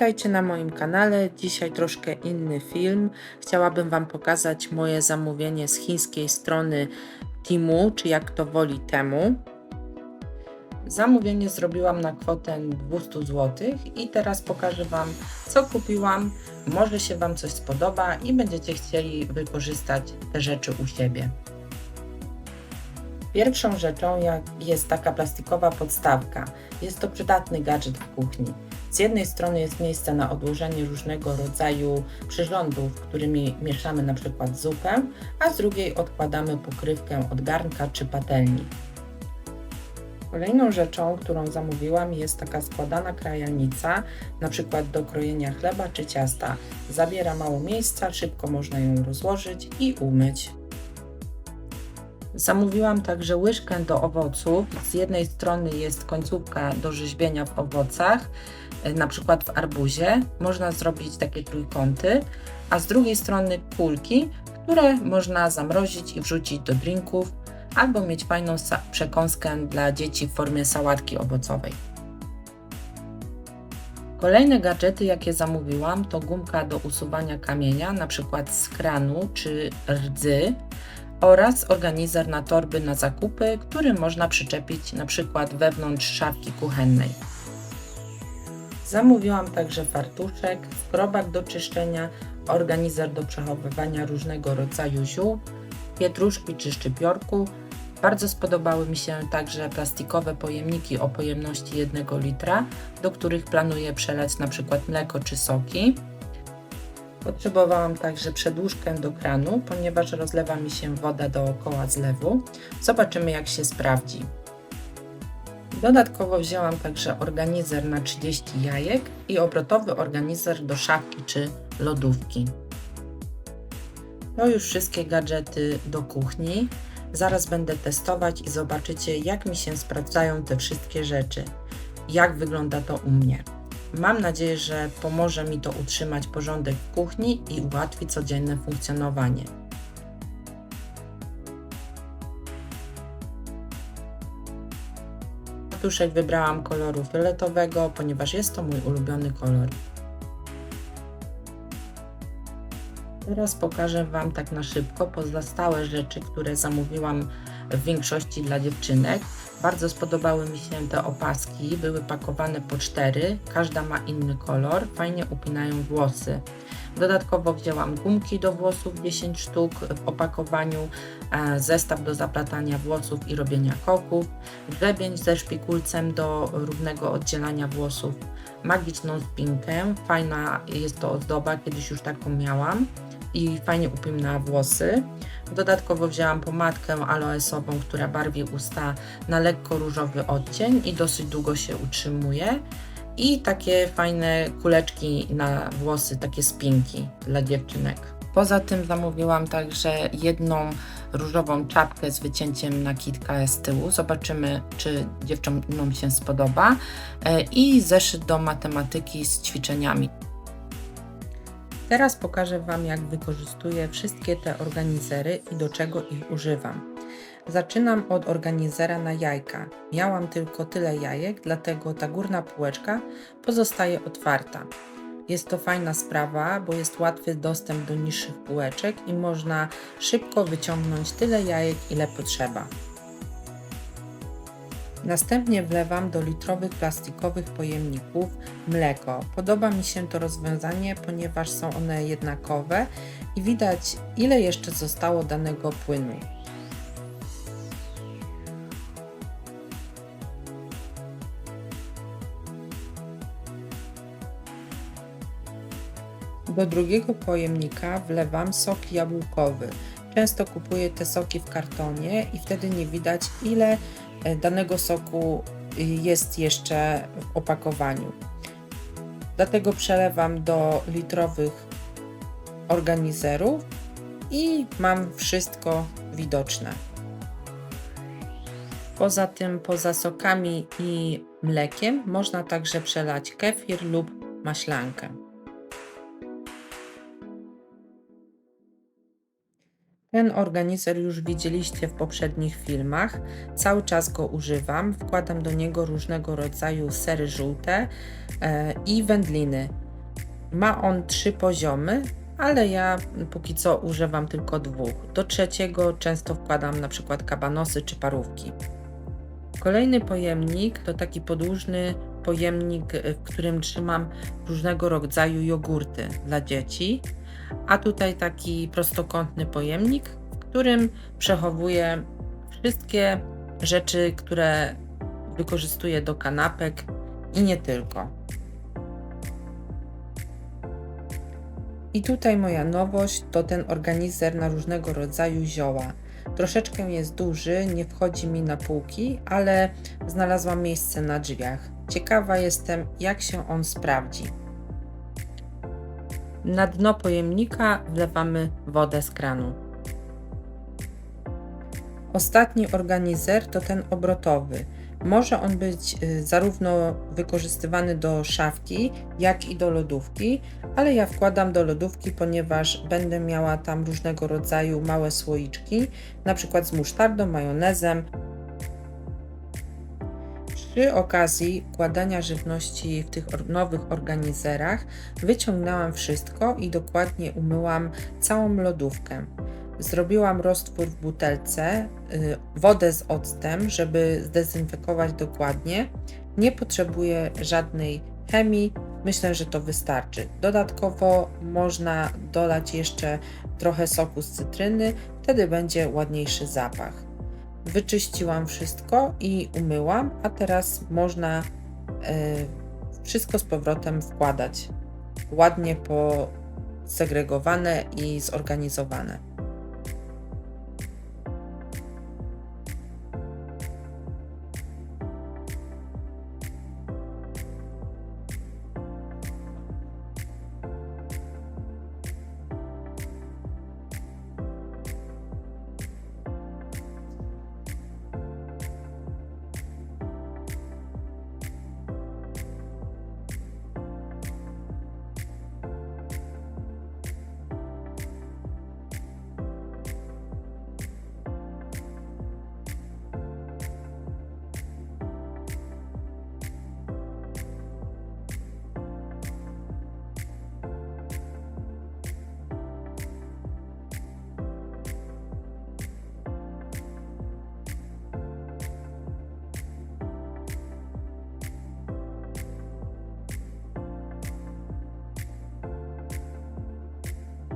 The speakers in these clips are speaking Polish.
Witajcie na moim kanale. Dzisiaj troszkę inny film. Chciałabym Wam pokazać moje zamówienie z chińskiej strony Timu, czy jak to woli temu. Zamówienie zrobiłam na kwotę 200 zł i teraz pokażę Wam, co kupiłam. Może się Wam coś spodoba i będziecie chcieli wykorzystać te rzeczy u siebie. Pierwszą rzeczą jest taka plastikowa podstawka. Jest to przydatny gadżet w kuchni. Z jednej strony jest miejsce na odłożenie różnego rodzaju przyrządów, którymi mieszamy na przykład zupę, a z drugiej odkładamy pokrywkę od garnka czy patelni. Kolejną rzeczą, którą zamówiłam jest taka składana krajalnica, na przykład do krojenia chleba czy ciasta. Zabiera mało miejsca, szybko można ją rozłożyć i umyć. Zamówiłam także łyżkę do owoców. Z jednej strony jest końcówka do rzeźbienia w owocach, e, na przykład w arbuzie. Można zrobić takie trójkąty, a z drugiej strony kulki, które można zamrozić i wrzucić do drinków, albo mieć fajną przekąskę dla dzieci w formie sałatki owocowej. Kolejne gadżety, jakie zamówiłam, to gumka do usuwania kamienia, na przykład z kranu czy rdzy, oraz organizer na torby na zakupy, który można przyczepić przykład wewnątrz szafki kuchennej. Zamówiłam także fartuszek, skrobak do czyszczenia, organizer do przechowywania różnego rodzaju ziół, pietruszki czy szczypiorku. Bardzo spodobały mi się także plastikowe pojemniki o pojemności 1 litra, do których planuję przelać przykład mleko czy soki. Potrzebowałam także przedłużkę do kranu, ponieważ rozlewa mi się woda dookoła zlewu. Zobaczymy jak się sprawdzi. Dodatkowo wzięłam także organizer na 30 jajek i obrotowy organizer do szafki czy lodówki. To już wszystkie gadżety do kuchni. Zaraz będę testować i zobaczycie jak mi się sprawdzają te wszystkie rzeczy. Jak wygląda to u mnie. Mam nadzieję, że pomoże mi to utrzymać porządek w kuchni i ułatwi codzienne funkcjonowanie. Tuszek wybrałam koloru fioletowego, ponieważ jest to mój ulubiony kolor. Teraz pokażę Wam tak na szybko pozostałe rzeczy, które zamówiłam w większości dla dziewczynek. Bardzo spodobały mi się te opaski, były pakowane po cztery, każda ma inny kolor, fajnie upinają włosy. Dodatkowo wzięłam gumki do włosów 10 sztuk w opakowaniu, e, zestaw do zaplatania włosów i robienia koków, grzebień ze szpikulcem do równego oddzielania włosów, magiczną spinkę, fajna jest to ozdoba, kiedyś już taką miałam i fajnie upina włosy. Dodatkowo wzięłam pomadkę aloesową, która barwi usta na lekko różowy odcień i dosyć długo się utrzymuje. I takie fajne kuleczki na włosy, takie spinki dla dziewczynek. Poza tym zamówiłam także jedną różową czapkę z wycięciem na kitka z tyłu. Zobaczymy, czy dziewczynom się spodoba. E, I zeszyt do matematyki z ćwiczeniami. Teraz pokażę Wam, jak wykorzystuję wszystkie te organizery i do czego ich używam. Zaczynam od organizera na jajka. Miałam tylko tyle jajek, dlatego ta górna półeczka pozostaje otwarta. Jest to fajna sprawa, bo jest łatwy dostęp do niższych półeczek i można szybko wyciągnąć tyle jajek, ile potrzeba. Następnie wlewam do litrowych plastikowych pojemników mleko. Podoba mi się to rozwiązanie, ponieważ są one jednakowe i widać ile jeszcze zostało danego płynu. Do drugiego pojemnika wlewam sok jabłkowy. Często kupuję te soki w kartonie i wtedy nie widać ile danego soku jest jeszcze w opakowaniu. Dlatego przelewam do litrowych organizerów i mam wszystko widoczne. Poza tym, poza sokami i mlekiem, można także przelać kefir lub maślankę. Ten organizer już widzieliście w poprzednich filmach. Cały czas go używam. Wkładam do niego różnego rodzaju sery żółte e, i wędliny. Ma on trzy poziomy, ale ja póki co używam tylko dwóch. Do trzeciego często wkładam na przykład kabanosy czy parówki. Kolejny pojemnik to taki podłużny pojemnik, w którym trzymam różnego rodzaju jogurty dla dzieci, a tutaj taki prostokątny pojemnik, którym przechowuję wszystkie rzeczy, które wykorzystuję do kanapek i nie tylko. I tutaj moja nowość to ten organizer na różnego rodzaju zioła. Troszeczkę jest duży, nie wchodzi mi na półki, ale znalazłam miejsce na drzwiach. Ciekawa jestem, jak się on sprawdzi. Na dno pojemnika wlewamy wodę z kranu. Ostatni organizer to ten obrotowy. Może on być y, zarówno wykorzystywany do szafki, jak i do lodówki, ale ja wkładam do lodówki, ponieważ będę miała tam różnego rodzaju małe słoiczki, na przykład z musztardą, majonezem. Przy okazji układania żywności w tych nowych organizerach wyciągnęłam wszystko i dokładnie umyłam całą lodówkę. Zrobiłam roztwór w butelce, y, wodę z octem, żeby zdezynfekować dokładnie. Nie potrzebuję żadnej chemii, myślę, że to wystarczy. Dodatkowo można dolać jeszcze trochę soku z cytryny, wtedy będzie ładniejszy zapach. Wyczyściłam wszystko i umyłam, a teraz można y, wszystko z powrotem wkładać. Ładnie posegregowane i zorganizowane.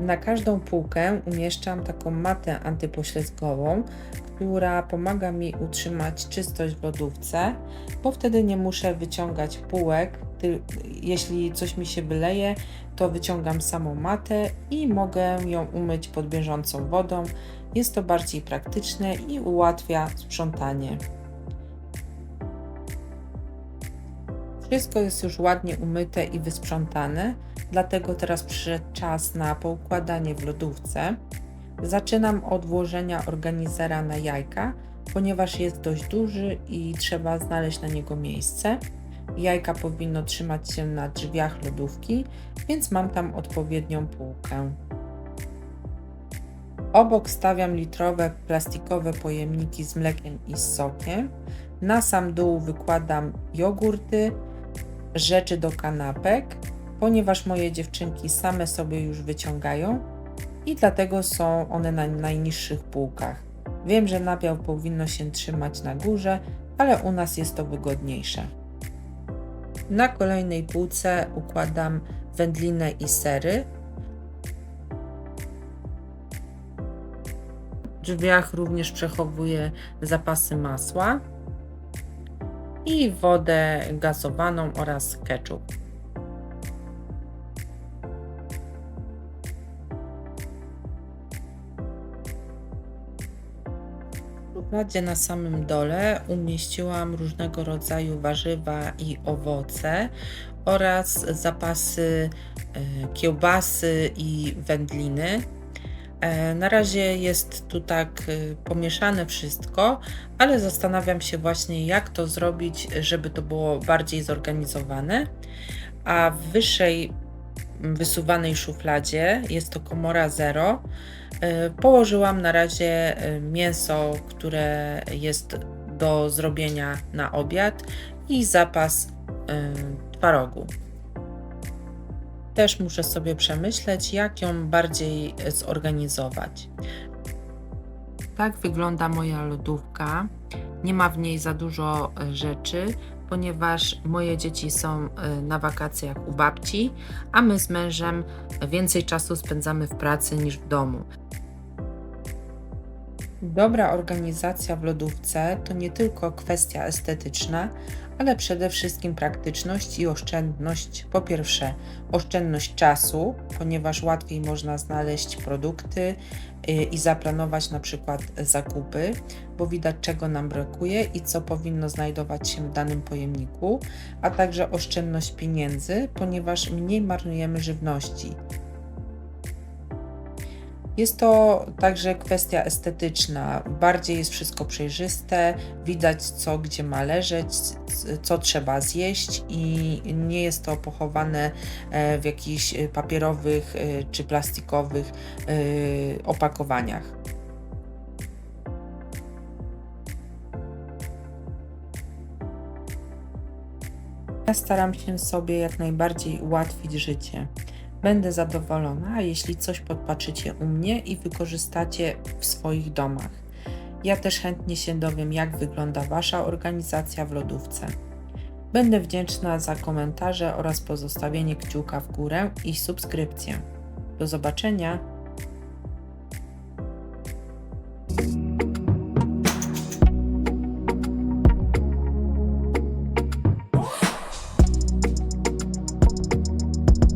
Na każdą półkę umieszczam taką matę antypoślizgową, która pomaga mi utrzymać czystość w lodówce, bo wtedy nie muszę wyciągać półek. Jeśli coś mi się wyleje, to wyciągam samą matę i mogę ją umyć pod bieżącą wodą. Jest to bardziej praktyczne i ułatwia sprzątanie. Wszystko jest już ładnie umyte i wysprzątane, dlatego teraz przyszedł czas na poukładanie w lodówce. Zaczynam od włożenia organizera na jajka, ponieważ jest dość duży i trzeba znaleźć na niego miejsce. Jajka powinno trzymać się na drzwiach lodówki, więc mam tam odpowiednią półkę. Obok stawiam litrowe plastikowe pojemniki z mlekiem i z sokiem. Na sam dół wykładam jogurty, rzeczy do kanapek, ponieważ moje dziewczynki same sobie już wyciągają i dlatego są one na najniższych półkach. Wiem, że nabiał powinno się trzymać na górze, ale u nas jest to wygodniejsze. Na kolejnej półce układam wędlinę i sery. W drzwiach również przechowuję zapasy masła i wodę gazowaną oraz ketchup. Szufladzie na samym dole umieściłam różnego rodzaju warzywa i owoce oraz zapasy e, kiełbasy i wędliny. E, na razie jest tu tak y, pomieszane wszystko, ale zastanawiam się właśnie, jak to zrobić, żeby to było bardziej zorganizowane. A w wyższej wysuwanej szufladzie jest to komora zero. E, położyłam na razie y, mięso, które jest do zrobienia na obiad i zapas y, twarogu. też muszę sobie przemyśleć, jak ją bardziej zorganizować. Tak wygląda moja lodówka. Nie ma w niej za dużo rzeczy, ponieważ moje dzieci są e, na wakacjach u babci, a my z mężem więcej czasu spędzamy w pracy niż w domu. Dobra organizacja w lodówce to nie tylko kwestia estetyczna, ale przede wszystkim praktyczność i oszczędność. Po pierwsze, oszczędność czasu, ponieważ łatwiej można znaleźć produkty y, i zaplanować na przykład zakupy, bo widać czego nam brakuje i co powinno znajdować się w danym pojemniku, a także oszczędność pieniędzy, ponieważ mniej marnujemy żywności. Jest to także kwestia estetyczna. Bardziej jest wszystko przejrzyste, widać co gdzie ma leżeć, co trzeba zjeść i nie jest to pochowane e, w jakichś papierowych e, czy plastikowych e, opakowaniach. Ja staram się sobie jak najbardziej ułatwić życie. Będę zadowolona, jeśli coś podpatrzycie u mnie i wykorzystacie w swoich domach. Ja też chętnie się dowiem, jak wygląda Wasza organizacja w lodówce. Będę wdzięczna za komentarze oraz pozostawienie kciuka w górę i subskrypcję. Do zobaczenia!